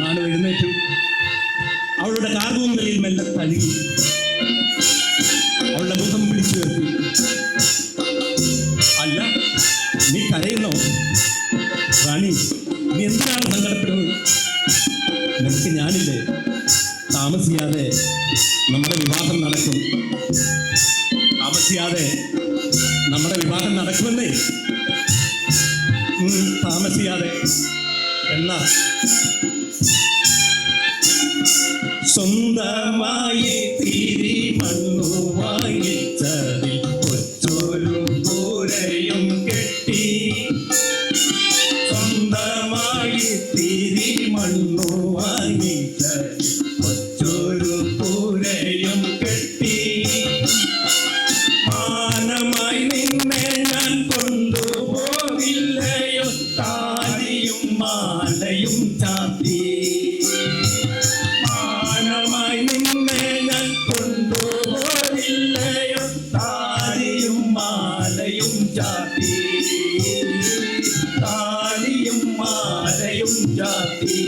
നാട് എഴുന്നേറ്റു. അവളുടെ കാർകൂന്തലിൽ മെല്ലെ തഴുകി. അവളുടെ മുഖം പിടിച്ചു നിർത്തി അല്ല നീ കരയുന്നോ? റാണി നീ എന്തിനാണ് സങ്കടപ്പെടുന്നത്? നിനക്ക് ഞാനില്ലേ? താമസിയാതെ നമ്മുടെ വിവാഹം നടക്കും. താമസിയാതെ നമ്മുടെ വിവാഹം നടക്കുമെന്നേ? താമസിയാതെ. എന്നാ സ്വന്തമായി തിരി മണ്ണുമായി കെട്ടി. സ്വന്തമായി തിരി മണ്ണു മാലയും ചാത്തി മാനമായി നിന്നെ ഞാൻ കൊണ്ടുപോകില്ലയോ താലിയും മാലയും ചാത്തി താലിയും മാലയും ചാത്തി